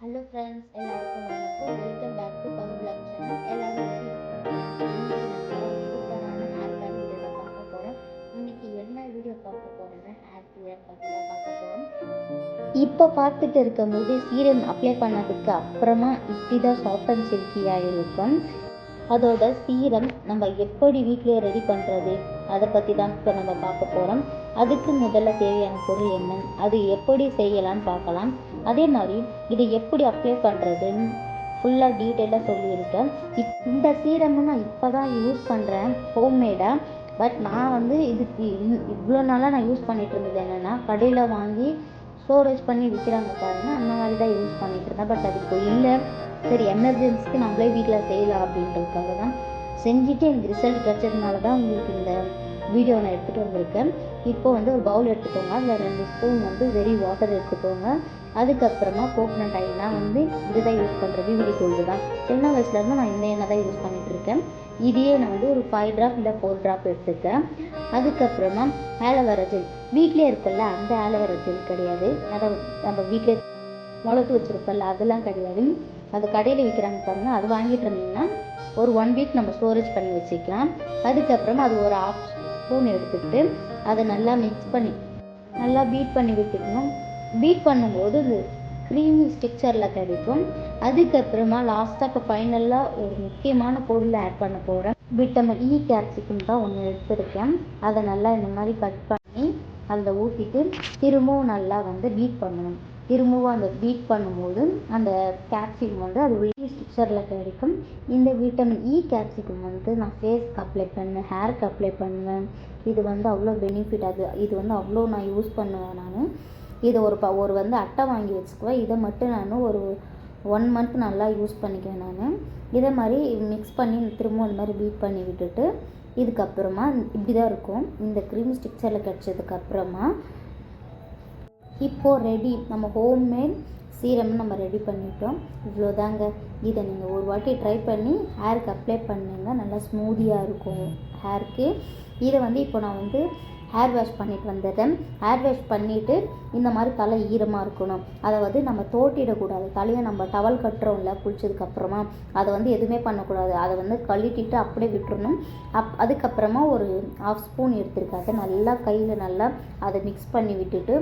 Hello friends எல்லாருக்கும் வணக்கம் welcome back to பங்குலாம் சேனல் எல்லாரும் இன்னைக்கு சூப்பரான ஹேர் கேர் வீடியோ தான் பார்க்க போகிறோம் இன்னைக்கு என்ன வீடியோ பார்க்க போகிறோம்னா ஹேர் கிளியர் பற்றி தான் பார்க்க போகிறோம் இப்போ பார்த்துட்டு இருக்கும்போது சீரம் அப்ளை பண்ணதுக்கு அப்புறமா இப்படி தான் சாஃப்ட் அண்ட் சில்கியாக இருக்கும் அதோட சீரம் நம்ம எப்படி வீட்டிலே ரெடி பண்ணுறது அதை பற்றி தான் இப்போ நம்ம பார்க்க போகிறோம் அதுக்கு முதல்ல தேவையான பொருள் என்ன அது எப்படி செய்யலான்னு பார்க்கலாம் அதே மாதிரி இதை எப்படி அப்ளை பண்ணுறதுன்னு ஃபுல்லாக டீட்டெயிலாக சொல்லியிருக்கேன். இந்த சீரமும் நான் இப்போ தான் யூஸ் பண்ணுறேன் ஹோம்மேடாக பட் நான் வந்து இதுக்கு இவ்வளோ நாளாக நான் யூஸ் பண்ணிகிட்டு இருந்தது என்னென்னா கடையில் வாங்கி ஸ்டோரேஜ் பண்ணி விற்கிறாங்க பாருங்கள் அந்த மாதிரி தான் யூஸ் பண்ணிகிட்டு இருந்தேன். பட் அது இப்போ இல்லை. சரி எமர்ஜென்சிக்கு நம்மளே வீட்டில் செய்யலாம் அப்படின்றதுக்காக தான் செஞ்சுட்டு எனக்கு ரிசல்ட் கிடைச்சதுனால தான் உங்களுக்கு இந்த வீடியோ நான் எடுத்துகிட்டு வந்திருக்கேன். இப்போ வந்து ஒரு பவுல் எடுத்துக்கோங்க. அதில் ரெண்டு ஸ்பூன் வந்து வெரி வாட்டர் எடுத்துக்கோங்க. அதுக்கப்புறமா கோகனட் ஆயிலாம் வந்து இதுதான் யூஸ் பண்ணுறது விடி கோல்டு தான். சின்ன வயசுலேருந்து நான் இந்த எண்ணெய் தான் யூஸ் பண்ணிட்டு இருக்கேன். இதையே நான் வந்து ஒரு ஃபைவ் ட்ராப் இல்லை ஃபோர் ட்ராப் எடுத்துக்கேன் அதுக்கப்புறமா ஆலோவேரா ஜெல் வீட்லேயே இருக்குல்ல அந்த ஆலோவேரா ஜெல் கிடையாது. அதை நம்ம வீட்டிலே வளர்த்து வச்சுருப்போம்ல அதெல்லாம் கிடையாது. அது கடையில் விற்கிறாங்க பாருங்கள் அது வாங்கிட்டு இருந்தீங்கன்னா ஒரு ஒன் வீக் நம்ம ஸ்டோரேஜ் பண்ணி வச்சுக்கலாம். அதுக்கப்புறமா அது ஒரு ஆஃப் ஸ்பூன் எடுத்துக்கிட்டு அதை நல்லா மிக்ஸ் பண்ணி நல்லா பீட் பண்ணி விட்டுக்கணும். பீட் பண்ணும்போது அது க்ரீமி ஸ்ட்ரக்சரில் கிடைக்கும். அதுக்கப்புறமா லாஸ்ட்டாக இப்போ ஃபைனலாக ஒரு முக்கியமான பொருள் ஆட் பண்ண போகிறேன் விட்டமின் இ கேப்சிகம் தான் ஒன்று எடுத்திருக்கேன். அதை நல்லா இந்த மாதிரி கட் பண்ணி அதில் ஊற்றிட்டு திரும்பவும் நல்லா வந்து பீட் பண்ணணும். திரும்பவும் அந்த பீட் பண்ணும்போது அந்த கேப்சிகம் வந்து அது வெளியே ஸ்ட்ரக்சரில் கிடைக்கும். இந்த விட்டமின் இ கேப்சிகம் வந்து நான் ஃபேஸ்க்கு அப்ளை பண்ணுவேன் ஹேருக்கு அப்ளை பண்ணுவேன். இது வந்து அவ்வளோ பெனிஃபிட் அது இது வந்து அவ்வளோ நான் யூஸ் பண்ணுவேன் நான். இதை ஒரு ப ஒரு வந்து அட்டை வாங்கி வச்சுக்குவேன். இதை மட்டும் நான் ஒரு ஒன் மந்த் நல்லா யூஸ் பண்ணிக்குவேன் நான். இதை மாதிரி மிக்ஸ் பண்ணி திரும்ப இந்த மாதிரி பீட் பண்ணி விட்டுட்டு இதுக்கப்புறமா இப்படி தான் இருக்கும். இந்த க்ரீம் ஸ்டிக்சரில் கிடச்சதுக்கப்புறமா இப்போது ரெடி நம்ம ஹோம்மேட் சீரம் நம்ம ரெடி பண்ணிட்டோம். இவ்வளோதாங்க இதை நீங்கள் ஒரு வாட்டி ட்ரை பண்ணி ஹேருக்கு அப்ளை பண்ணுங்க. நல்லா ஸ்மூதியாக இருக்கும். ஹேருக்கு இதை வந்து இப்போ நான் வந்து ஹேர் வாஷ் பண்ணிட்டு வந்துடுறேன் ஹேர் வாஷ் பண்ணிவிட்டு இந்த மாதிரி தலை ஈரமாக இருக்கணும். அதை வந்து நம்ம தோட்டிடக்கூடாது. தலையை நம்ம டவல் கட்டுறோம்ல குளிச்சதுக்கப்புறமா அதை வந்து எதுவுமே பண்ணக்கூடாது. அதை வந்து கழட்டிட்டு அப்படியே விட்டுறணும். அப் அதுக்கப்புறமா ஒரு ஆஃப் ஸ்பூன் எடுத்துருக்காது நல்லா கையில் நல்லா அதை மிக்ஸ் பண்ணி விட்டுட்டு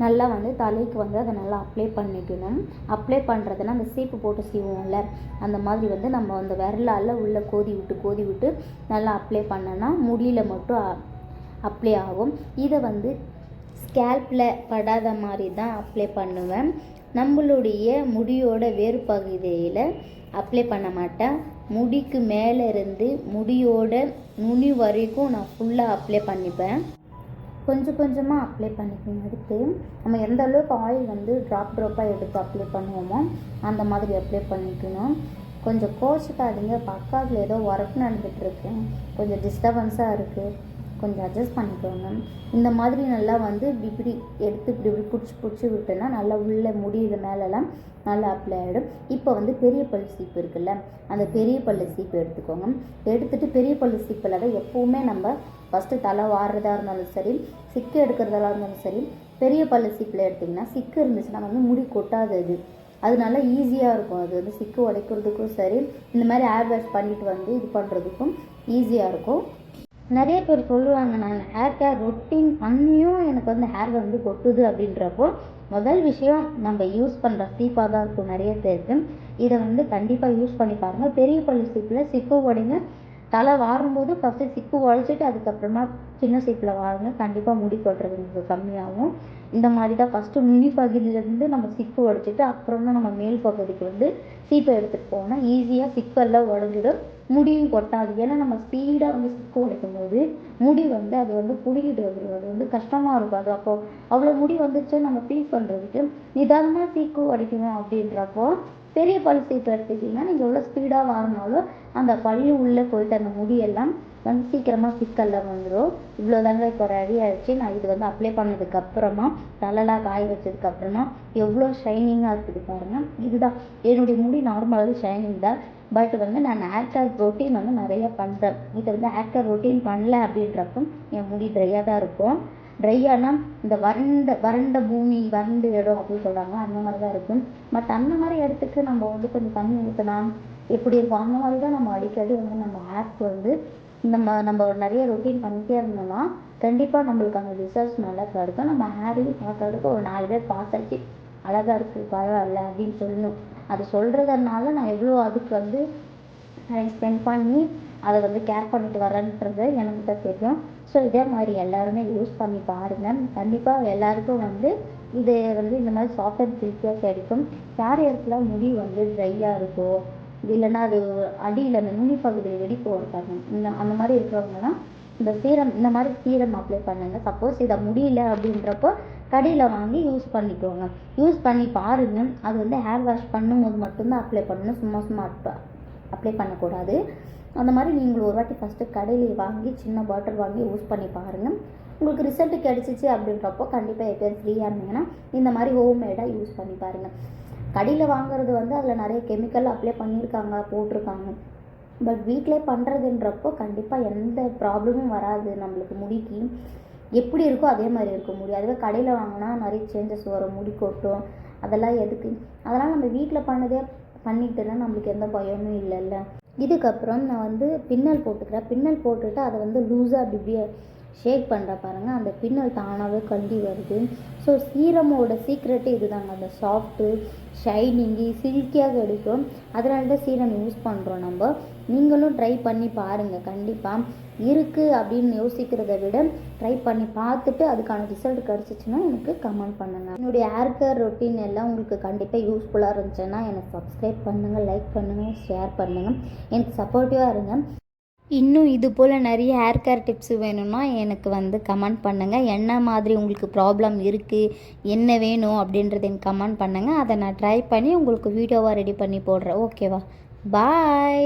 நல்லா வந்து தலைக்கு வந்து அதை நல்லா அப்ளை பண்ணிக்கணும். அப்ளை பண்ணுறதுனா அந்த சீப்பு போட்டு சீவுவோம்ல அந்த மாதிரி வந்து நம்ம அந்த விரலால் உள்ளே கோதி விட்டு கோதி விட்டு நல்லா அப்ளை பண்ணோன்னா முடியில் மட்டும் அப்ளை ஆகும். இதை வந்து ஸ்கேல்பில் படாத மாதிரி தான் அப்ளை பண்ணுவேன். நம்மளுடைய முடியோட வேறு பகுதியில் அப்ளை பண்ண மாட்டேன். முடிக்கு மேலே இருந்து முடியோட நுனி வரைக்கும் நான் ஃபுல்லாக அப்ளை பண்ணிப்பேன். கொஞ்சம் கொஞ்சமாக அப்ளை பண்ணிக்கணும் எடுத்து நம்ம எந்த அளவுக்கு ஆயில் வந்து ட்ராப் ட்ராப்பாக எடுத்து அப்ளை பண்ணுவோமோ அந்த மாதிரி அப்ளை பண்ணிக்கணும். கொஞ்சம் கோச்சிக்காதீங்க. பக்காவில் ஏதோ ஒர்க் நடந்துகிட்ருக்கு கொஞ்சம் டிஸ்டர்பன்ஸாக இருக்குது கொஞ்சம் அட்ஜஸ்ட் பண்ணிக்கோங்க. இந்த மாதிரி நல்லா வந்து இப்படி எடுத்து இப்படி இப்படி பிடிச்சி பிடிச்சி விட்டோன்னா நல்லா உள்ளே முடியிற மேலெல்லாம் நல்லா அப்ளை ஆகிடும் இப்போ வந்து பெரிய பல் சீப்பு இருக்குல்ல அந்த பெரிய பள்ளி சீப்பு எடுத்துக்கோங்க. எடுத்துகிட்டு பெரிய பள்ளி சீப்பில் தான் எப்போவுமே நம்ம ஃபஸ்ட்டு தலை வாடுறதா இருந்தாலும் சரி சிக்கு எடுக்கிறதா இருந்தாலும் சரி பெரிய பல்லு சீப்பில் எடுத்திங்கன்னா சிக்கு இருந்துச்சுன்னா வந்து முடி கொட்டாதது அதனால ஈஸியாக இருக்கும். அது வந்து சிக்கு உடைக்கிறதுக்கும் சரி இந்த மாதிரி ஹேர் வாஷ் பண்ணிட்டு வந்து இது பண்ணுறதுக்கும் ஈஸியாக இருக்கும். நிறைய பேர் சொல்லுவாங்க நான் ஹேர் கேர் ரொட்டீன் பண்ணியும் எனக்கு வந்து ஹேர் வந்து கொட்டுது அப்படின்றப்போ முதல் விஷயம் நம்ம யூஸ் பண்ணுற சீப்பாக தான் இருக்கும் நிறைய பேருக்கு. இதை வந்து கண்டிப்பாக யூஸ் பண்ணி பாருங்கள் பெரிய பள்ளி சீப்பில் சிப்பு உடைங்க. தலை வாரும்போது ஃபஸ்ட்டு சிப்பு உழைச்சிட்டு அதுக்கப்புறமா சின்ன சீப்பில் வாருங்க. கண்டிப்பாக முடி கொட்டுறது உங்களுக்கு கம்மியாகும். இந்த மாதிரி தான் ஃபஸ்ட்டு நுனி பகுதியிலேருந்து நம்ம சிப்பு உடைச்சிட்டு அப்புறம் தான் நம்ம மேல் பகுதிக்கு வந்து சீப்பை எடுத்துகிட்டு போனால் ஈஸியாக சிப்பெல்லாம் உடஞ்சிடும். முடியும் கொட்டாது. ஏன்னா நம்ம ஸ்பீடாக வந்து சிக்கு உடைக்கும் போது முடி வந்து அது வந்து புடிக்கிட்டு வந்துடும் அது வந்து கஷ்டமாக இருக்கும். அது அப்போ அவ்வளோ முடி வந்துச்சு நம்ம ஃபீல் பண்ணுறதுக்கு நிதானமாக சீக்கு உடைக்கணும் அப்படின்றப்போ பெரிய பல் சீப்பு எடுத்துக்கிட்டிங்கன்னா நீங்கள் எவ்வளோ ஸ்பீடாக வாங்கினாலும் அந்த பல்லு உள்ளே போயிட்டு அந்த முடியெல்லாம் வந்து சீக்கிரமாக சிக்கலில் வந்துடும் இவ்வளோதாங்க இப்போ ரெடி ஆகிடுச்சு நான் இது வந்து அப்ளை பண்ணதுக்கப்புறமா தலைலாம் காய வச்சதுக்கப்புறமா எவ்வளோ ஷைனிங்காக இருக்குது பாருங்கள் இதுதான். என்னுடைய முடி நார்மலாகவே ஷைனிங் தான். பட் வந்து நான் ஆக்டர் ரொட்டீன் வந்து நிறைய பண்ணுறேன் இதை வந்து ஆக்டர் ரொட்டீன் பண்ணல அப்படின்றப்போ என் முடி ட்ரையாக தான் இருக்கும். ட்ரை இந்த வறண்ட வறண்ட பூமி வறண்ட இடம் அப்படின்னு சொல்கிறாங்க அந்த மாதிரி தான் இருக்கும். பட் அந்த மாதிரி இடத்துக்கு நம்ம வந்து கொஞ்சம் தண்ணி ஊற்றலாம் எப்படி இருக்கும்? அந்த மாதிரி தான் நம்ம அடிக்கடி வந்து நம்ம ஹேர்க்கு வந்து நம்ம நம்ம நிறைய ரொட்டீன் பண்ணிட்டே இருந்தோம்னா கண்டிப்பாக நம்மளுக்கு அந்த ரிசல்ட்ஸ் நல்லா கிடைக்கும் நம்ம ஹேரையும் பார்க்கறதுக்கு ஒரு நாலு பேர் பார்த்தாச்சு அழகாக இருக்குது பரவாயில்ல அப்படின்னு சொல்லணும். அது சொல்கிறதுனால நான் எவ்வளோ அதுக்கு வந்து டைம் ஸ்பெண்ட் பண்ணி அதை வந்து கேர் பண்ணிட்டு வரேன்றது எனக்கு தான் தெரியும். ஸோ இதே மாதிரி எல்லாருமே யூஸ் பண்ணி பாருங்கள் கண்டிப்பாக எல்லாருக்கும் வந்து இது வந்து இந்த மாதிரி சாஃப்ட் அண்ட் சில்கியாக கிடைக்கும். யார் இடத்துல முடி வந்து ட்ரையாக இருக்கோ இல்லைன்னா அது அடியில் அந்த நுனி பகுதியில் வெடிப்பு இருக்காங்க இந்த அந்த மாதிரி இருக்கிறவங்கலாம் இந்த சீரம் இந்த மாதிரி சீரம் அப்ளை பண்ணுங்கள் சப்போஸ் இதை முடியல அப்படின்றப்போ கடையில் வாங்கி யூஸ் பண்ணிக்கோங்க. யூஸ் பண்ணி பாருங்கள் அது வந்து ஹேர் வாஷ் பண்ணும்போது மட்டும்தான் அப்ளை பண்ணணும். சும்மா சும்மா அப்ளை பண்ணக்கூடாது. அந்த மாதிரி நீங்கள் ஒரு வாட்டி ஃபஸ்ட்டு கடையில் வாங்கி சின்ன பாட்டில் வாங்கி யூஸ் பண்ணி பாருங்கள் உங்களுக்கு ரிசல்ட் கிடச்சிச்சு அப்படின்றப்போ கண்டிப்பாக எப்போயும் ஃப்ரீயாக இருந்தீங்கன்னா இந்த மாதிரி ஹோம்மேடாக யூஸ் பண்ணி பாருங்கள் கடையில் வாங்குறது வந்து அதில் நிறைய கெமிக்கல் அப்ளை பண்ணியிருக்காங்க போட்டிருக்காங்க. பட் வீட்டிலே பண்ணுறதுன்றப்போ கண்டிப்பாக எந்த ப்ராப்ளமும் வராது. நம்மளுக்கு முடிக்கு. எப்படி இருக்கோ அதே மாதிரி இருக்க முடியும். அதுவே கடையில் வாங்கினா நிறைய சேஞ்சஸ் வரும் முடி கொட்டும் அதெல்லாம் எதுக்கு? அதெல்லாம் நம்ம வீட்டில் பண்ணதே பண்ணிக்கிட்டேன்னா நம்மளுக்கு எந்த பயமும் இல்லைல்ல. இதுக்கப்புறம் நான் வந்து பின்னல் போட்டுக்கிறேன். பின்னல் போட்டுட்டு அதை வந்து லூஸாக அப்படி இப்படியே ஷேக் பண்ணுற பாருங்கள் அந்த பின்னல் தானாகவே கண்டி வருது. ஸோ சீரமோட சீக்ரெட்டு இதுதாங்க. அந்த சாஃப்ட்டு ஷைனிங்கு சில்கியாக எடுக்கும் அதனால தான் சீரம் யூஸ் பண்ணுறோம் நம்ம. நீங்களும் ட்ரை பண்ணி பாருங்கள் கண்டிப்பாக இருக்குது அப்படின்னு யோசிக்கிறத விட ட்ரை பண்ணி பார்த்துட்டு அதுக்கான ரிசல்ட் கிடச்சிச்சின்னா எனக்கு கமெண்ட் பண்ணுங்கள் என்னுடைய ஹேர் கேர் ரொட்டீன் எல்லாம் உங்களுக்கு கண்டிப்பாக யூஸ்ஃபுல்லாக இருந்துச்சுன்னா எனக்கு சப்ஸ்கிரைப் பண்ணுங்கள் லைக் பண்ணுங்கள் ஷேர் பண்ணுங்கள் எனக்கு சப்போர்ட்டிவாக இருங்க. இன்னும் இது போல் நிறைய ஹேர் கேர் டிப்ஸ் வேணும்னா எனக்கு வந்து கமெண்ட் பண்ணுங்கள் என்ன மாதிரி உங்களுக்கு ப்ராப்ளம் இருக்குது என்ன வேணும் அப்படின்றத எனக்கு கமெண்ட் பண்ணுங்கள் அதை நான் ட்ரை பண்ணி உங்களுக்கு வீடியோவாக ரெடி பண்ணி போடுறேன். ஓகேவா பாய்